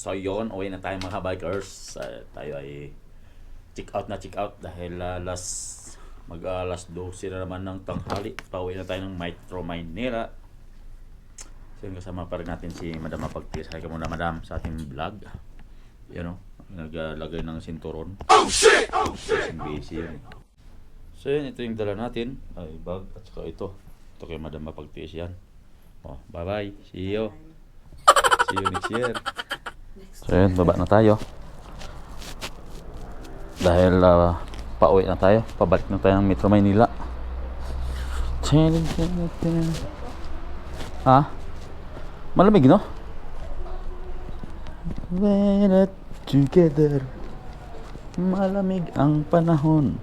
So yun, uwi na tayo mga bikers. Uh, tayo ay check out na check out dahil uh, last mag uh, alas 12 na naman ng tanghali. Pauwi na tayo ng Metro Maynila. So yun kasama pa rin natin si Madam Mapagtis. Hi ka muna Madam sa ating vlog. Yan o, naglagay ng sinturon. Oh shit! Oh shit! Busy yun. So yun, ito yung dala natin. Ay, bag at saka ito. Ito kay Madam Mapagtis yan. Oh, bye bye. See you. See you next year. So yun, baba na tayo. Dahil uh, pauwi na tayo. Pabalik na tayo ng Metro Maynila. Ha? Malamig, no? At together Malamig ang panahon.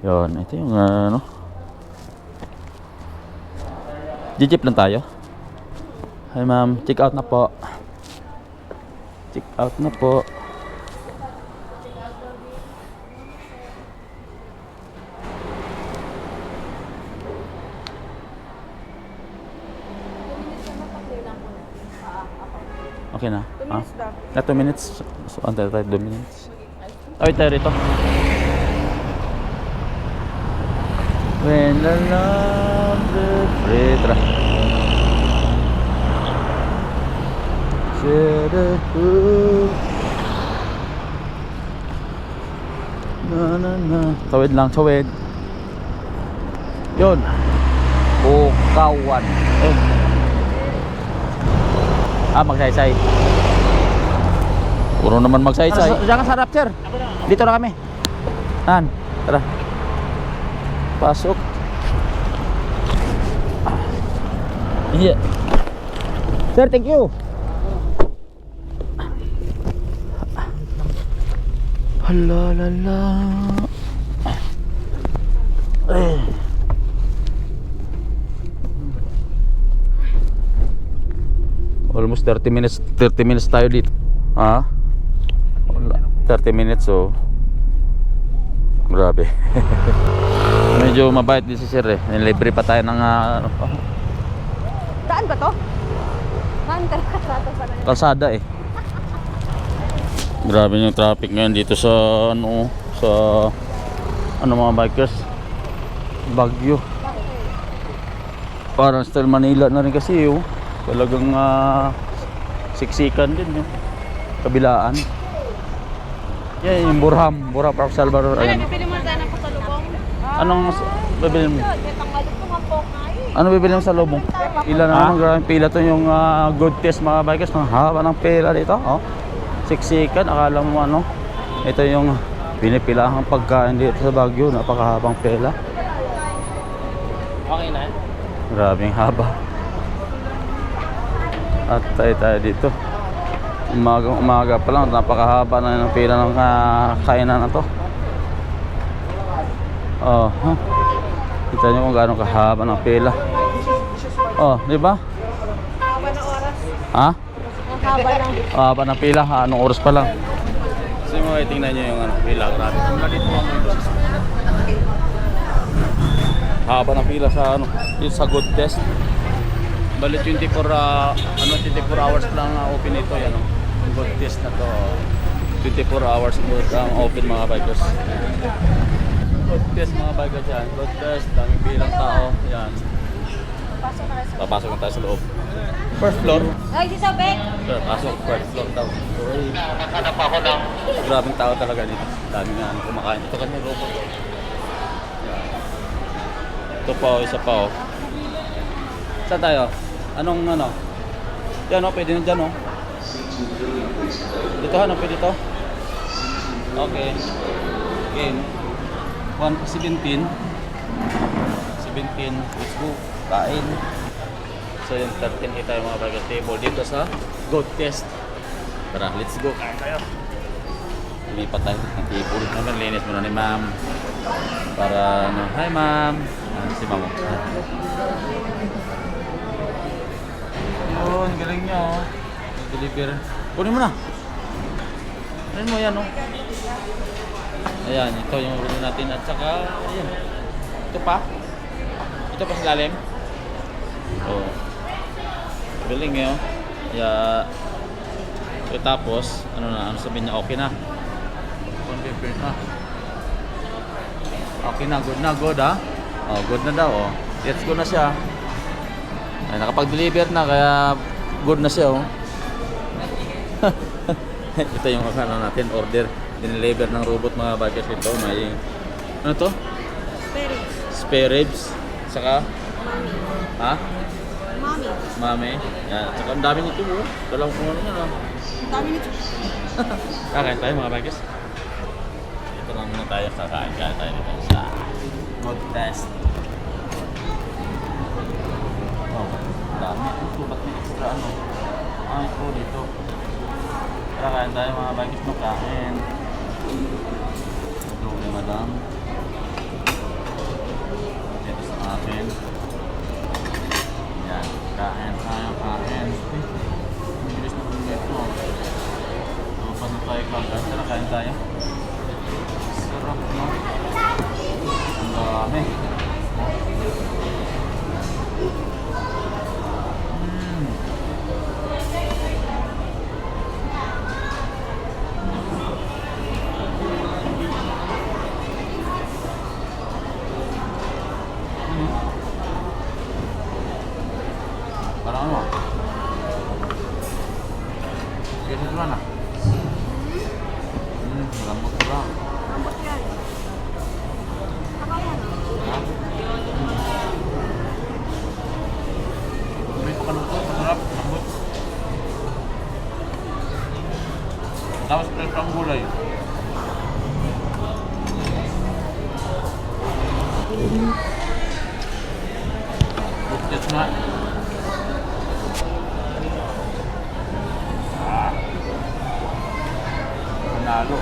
Yun, ito yung uh, ano Jeep lang tayo. Hi ma'am, check out na po. Check out na po. Okay na. Ah? Na 2 minutes. So, antay tayo 2 minutes. Ay, tayo rito. When the love the Retra. Na na na. Tawid lang, tawid. Yun. Bukawan. Eh. Ah, magsaysay. Puro naman magsaysay. Diyan ka sa Rapture. Dito na kami. Han, tara. Pasok. Iya. Sir, thank you. Hala la la. Eh. Almost 30 minutes 30 minutes tayo dito. Ha? Wala. 30 minutes so. Grabe. Medyo mabait din si Sir eh. Nilibre pa tayo ng Saan ba to? Saan ka kasada pa na kalsada eh. Grabe yung traffic ngayon dito sa ano sa ano mga bikers. Bagyo. Parang style Manila na rin kasi oh. Talagang ah, siksikan din eh. Kabilaan. Yan yung Burham, Burham Park Salvador. Ano, bibili mo sana ng pasalubong? Anong bibili mo? May tanggalot ko nga po nga eh. Ano bibili mo sa lubong? Pila na naman, grabe pila to yung ah, good test mga bikers. Ang haba ng pila dito. Oh. Siksikan, akala mo ano. Ito yung pinipilahang pagkain dito sa Baguio. Napakahabang pila. Okay na? Grabing haba. At tayo tayo dito. Umaga, umaga pa lang, napakahaba na ng pila ng ah, kainan na to. Oh, huh? Kita nyo kung gaano kahaba ng pila. Oh, di ba? Haba ng oras. Ha? Ang haba ng... Ah, haba ng pila, ha? anong oras pa lang? Kasi mo, tingnan nyo yung ano, pila, grabe. Haba ng pila sa ano, yung sa good test. Bali 24 ah, ano 24 hours lang ah, open ito yan oh. Yung good test na to. oh. 24 hours good ang open mga bikers. Good test mga bikers yan. Good test, dami bilang tao. Yan. Na. Papasok na tayo sa loob. First floor. Ay, si Sabek! Sir, pasok, first floor daw. Uy, hanap ako ng... Grabing tao talaga dito. Dami nga ano, kumakain. Ito kanya robot. Yan. Ito pa, oh, isa pa oh. Saan tayo? Anong ano? Yan oh, pwede na dyan oh. Dito ano, pwede to? Okay. Game. 1, 17. 17. Let's go. Kain. So yung 13 kita yung mga burger table dito sa goat test. Tara, let's go. Kain tayo. Lumipat tayo ng table. Naman linis muna ni ma'am. Para ano, hi ma'am. Ah, si ma'am. Yun, galing niya oh. Deliver. Kunin mo na. Kunin mo yan oh. Ayan, ito yung ulo natin at saka, ayan. Ito pa. Ito pa sa lalim. Oh. Galing eh, oh. Kaya, eh, tapos, ano na, ano sabihin niya, okay na. Confirm na. Okay na, good na, good ha. Oh, good na daw, oh. Let's go na siya. Ay, nakapag-deliver na, kaya good na siya, oh. Ito yung ano natin, order. Dineliver ng robot mga bikers ito. May, ano to? Spirit. Spare ribs. Saka, Mommy. ha? Mommy. Mami. Yan. Saka ang dami nito, oh. Dalawang kung ano yan, oh. Ang dami nito. Kakain tayo mga bikers. Ito na muna tayo. Kakain kaya tayo dito sa Good Test. Oh, dami. Ito, ba't may extra ano? Ah, ito dito. Tara, kain tayo mga bikers. Magkain. Ito kay madam. Ito sa akin. Yan. Kain tayo, kain. Ang na kung ito. Lupa na tayo kagad. Tara, kain tayo. Sarap, no? Ito na. Hmm, lambot lang. Lambot yan. Saka yan. Ha? May pakaluto, masarap, lambot. Tapos fresh ang gulay. Panalo.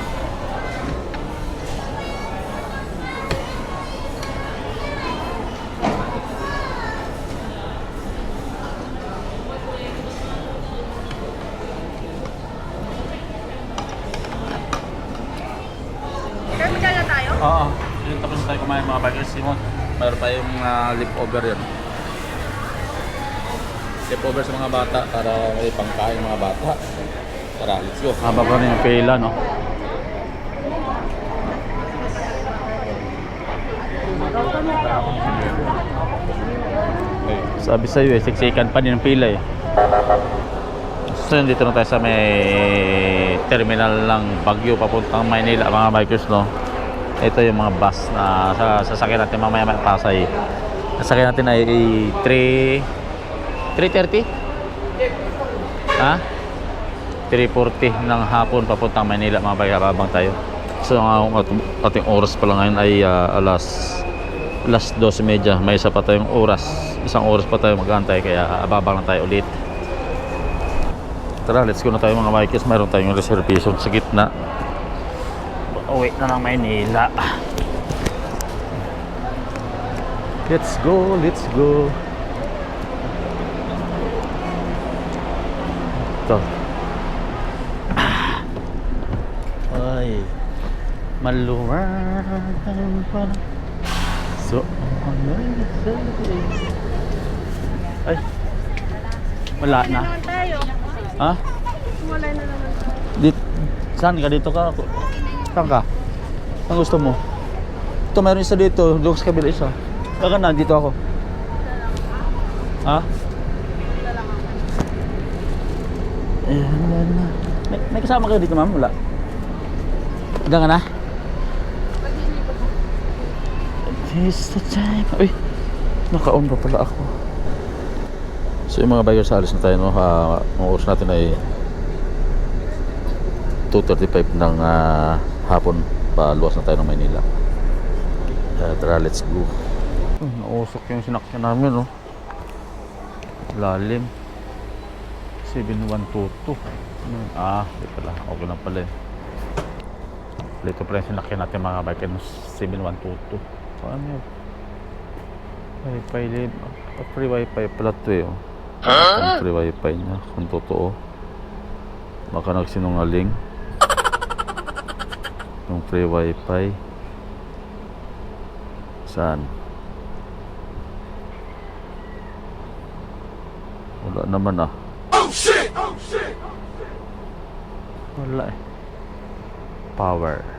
Sir, magkala tayo? Oo. Yung tapos na tayo kumain mga bikers, Simon. Mayroon pa yung uh, leftover yun. Leftover sa mga bata para may pangkain ng mga bata. Tara, let's go. Haba pa rin yung pila, no? Sabi sa'yo eh, siksikan pa din ang pila eh. So dito na tayo sa may terminal ng Baguio papuntang Maynila mga bikers no. Ito yung mga bus na sa sasakyan natin mamaya may Pasay. Sasakyan natin ay 3 3:30? Ha? 3.40 ng hapon papuntang Maynila mga habang tayo. So ang ating, oras pala ngayon ay ah, alas alas 12.30 may isa pa tayong oras isang oras pa tayo mag-antay kaya ababang lang tayo ulit Tara, let's go na tayo mga bikers. Mayroon tayong reservation sa gitna. Uwi na ng Maynila. Let's go, let's go. Ito. Ah. Ay. Maluwag pa. So, ano Ay. Wala na. Ha? Wala na naman. Dit saan ka dito ka? Saan ka? Ang gusto mo? Ito meron isa dito, doon sa kabila isa. Baka na, dito ako. Ha? Ayan na. May, may kasama kayo dito ma'am? Wala. Diyan ka na? It's the time. Uy, naka-on pa pala ako. So yung mga buyers, alis na tayo. No? Ah, ang oras natin ay 2.35 ng ah, hapon. Paluwas na tayo ng Maynila. Kaya tara, let's go. Uh, nausok yung sinakyan namin, no? Lalim. 7122. Hmm, Ah, di pala. Okay lang pala eh. Dito pala yung sinakyan natin mga bike no? 7122. Paano yun? Wi-Fi live. Ah, Free wifi pala to eh. oh. Ang free wifi niya kung totoo. Baka nagsinungaling. Yung free wifi. Saan? Wala naman ah. Wala eh. Power.